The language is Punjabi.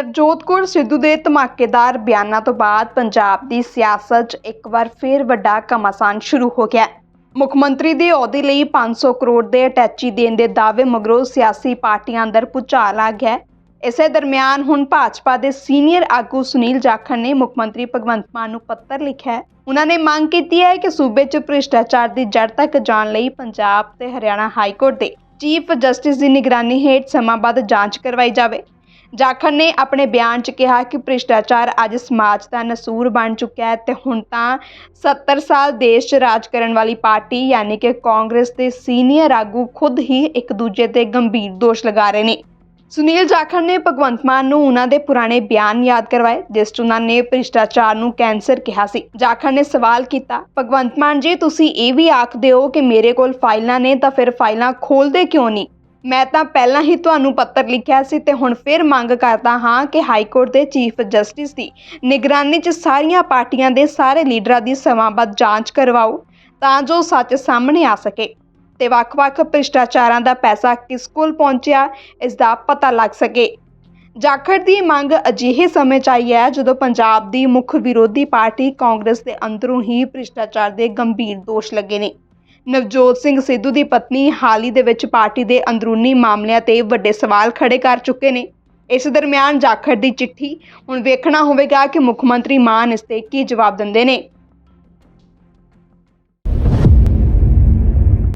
ਨਵਜੋਤ ਕੌਰ ਸਿੱਧੂ ਦੇ ਧਮਾਕੇਦਾਰ ਬਿਆਨਾਂ ਤੋਂ ਬਾਅਦ ਪੰਜਾਬ ਦੀ ਸਿਆਸਤ 'ਚ ਇੱਕ ਵਾਰ ਫੇਰ ਵੱਡਾ ਘਮਾਸਾਨ ਸ਼ੁਰੂ ਹੋ ਗਿਆ ਮੁੱਖ ਮੰਤਰੀ ਦੇ ਅਹੁਦੇ ਲਈ 500 ਕਰੋੜ ਦੇ ਅਟੈਚੀ ਦੇਣ ਦੇ ਦਾਅਵੇ ਮਗਰੋਂ ਸਿਆਸੀ ਪਾਰਟੀਆਂ ਅੰਦਰ ਭੁਚਾਲ ਆ ਗਿਆ ਇਸੇ ਦਰਮਿਆਨ ਹੁਣ ਭਾਜਪਾ ਦੇ ਸੀਨੀਅਰ ਆਗੂ ਸੁਨੀਲ ਜਾਖੜ ਨੇ ਮੁੱਖ ਮੰਤਰੀ ਭਗਵੰਤ ਮਾਨ ਨੂੰ ਪੱਤਰ ਲਿਖਿਆ ਹੈ। ਉਹਨਾਂ ਨੇ ਮੰਗ ਕੀਤੀ ਹੈ ਕਿ ਸੂਬੇ 'ਚ ਭ੍ਰਿਸ਼ਟਾਚਾਰ ਦੀ ਜੜ ਤੱਕ ਜਾਣ ਲਈ ਪੰਜਾਬ ਤੇ ਹਰਿਆਣਾ ਹਾਈ ਕੋਰਟ ਦੇ ਚੀਫ ਜਸਟਿਸ ਦੀ ਨਿਗਰਾਨੀ ਹੇਠ ਸਮਾਂਬੱਧ ਜਾਂਚ ਕਰਵਾਈ ਜਾਵੇ। ਜਾਖੜ ਨੇ ਆਪਣੇ ਬਿਆਨ 'ਚ ਕਿਹਾ ਕਿ ਭ੍ਰਿਸ਼ਟਾਚਾਰ ਅੱਜ ਸਮਾਜ ਦਾ ਨਸੂਰ ਬਣ ਚੁੱਕਿਆ ਹੈ ਤੇ ਹੁਣ ਤਾਂ 70 ਸਾਲ ਦੇਸ਼ 'ਚ ਰਾਜ ਕਰਨ ਵਾਲੀ ਪਾਰਟੀ ਯਾਨੀ ਕਿ ਕਾਂਗਰਸ ਦੇ ਸੀਨੀਅਰ ਆਗੂ ਖੁਦ ਹੀ ਇੱਕ ਦੂਜੇ ਤੇ ਗੰਭੀਰ ਦੋਸ਼ ਲਗਾ ਰਹੇ ਨੇ। ਸੁਨੀਲ ਜਾਖੜ ਨੇ ਭਗਵੰਤ ਮਾਨ ਨੂੰ ਉਹਨਾਂ ਦੇ ਪੁਰਾਣੇ ਬਿਆਨ ਯਾਦ ਕਰਵਾਏ, ਜਿਸ 'ਚ ਉਹਨਾਂ ਨੇ ਭ੍ਰਿਸ਼ਟਾਚਾਰ ਨੂੰ ਕੈਂਸਰ ਕਿਹਾ ਸੀ। ਜਾਖੜ ਨੇ ਸਵਾਲ ਕੀਤਾ, ਭਗਵੰਤ ਮਾਨ ਜੀ, ਤੁਸੀਂ ਇਹ ਵੀ ਆਖਦੇ ਹੋ ਕਿ ਮੇਰੇ ਕੋਲ ਫਾਈਲਾਂ ਨੇ ਤਾਂ ਫਿਰ ਫਾਈਲਾਂ ਖੋਲਦੇ ਕਿਉਂ ਨਹੀਂ? ਮੈਂ ਤਾਂ ਪਹਿਲਾਂ ਹੀ ਤੁਹਾਨੂੰ ਪੱਤਰ ਲਿਖਿਆ ਸੀ ਤੇ ਹੁਣ ਫਿਰ ਮੰਗ ਕਰਦਾ ਹਾਂ ਕਿ ਹਾਈ ਕੋਰਟ ਦੇ ਚੀਫ ਜਸਟਿਸ ਦੀ ਨਿਗਰਾਨੀ 'ਚ ਸਾਰੀਆਂ ਪਾਰਟੀਆਂ ਦੇ ਸਾਰੇ ਲੀਡਰਾਂ ਦੀ ਸਮਾਂਬੱਧ ਜਾਂਚ ਕਰਵਾਓ ਤਾਂ ਜੋ ਸੱਚ ਸਾਹਮਣੇ ਆ ਸਕੇ। ਤੇ ਵੱਖ-ਵੱਖ ਭ੍ਰਿਸ਼ਟਾਚਾਰਾਂ ਦਾ ਪੈਸਾ ਕਿਸ ਕੋਲ ਪਹੁੰਚਿਆ, ਇਸ ਦਾ ਪਤਾ ਲੱਗ ਸਕੇ। ਜਾਖੜ ਦੀ ਮੰਗ ਅਜਿਹੇ ਸਮੇਂ 'ਚ ਆਈ ਹੈ ਜਦੋਂ ਪੰਜਾਬ ਦੀ ਮੁੱਖ ਵਿਰੋਧੀ ਪਾਰਟੀ ਕਾਂਗਰਸ ਦੇ ਅੰਦਰੋਂ ਹੀ ਭ੍ਰਿਸ਼ਟਾਚਾਰ ਦੇ ਗੰਭੀਰ ਦੋਸ਼ ਲੱਗੇ ਨੇ। ਨਵਜੋਤ ਸਿੰਘ ਸਿੱਧੂ ਦੀ ਪਤਨੀ ਹਾਲ ਹੀ ਦੇ ਵਿੱਚ ਪਾਰਟੀ ਦੇ ਅੰਦਰੂਨੀ ਮਾਮਲਿਆਂ ਤੇ ਵੱਡੇ ਸਵਾਲ ਖੜੇ ਕਰ ਚੁੱਕੇ ਨੇ। ਇਸ ਦਰਮਿਆਨ ਜਾਖੜ ਦੀ ਚਿੱਠੀ, ਹੁਣ ਵੇਖਣਾ ਹੋਵੇਗਾ ਕਿ ਮੁੱਖ ਮੰਤਰੀ ਮਾਨ ਇਸ ਤੇ ਕੀ ਜਵਾਬ ਦਿੰਦੇ ਨੇ।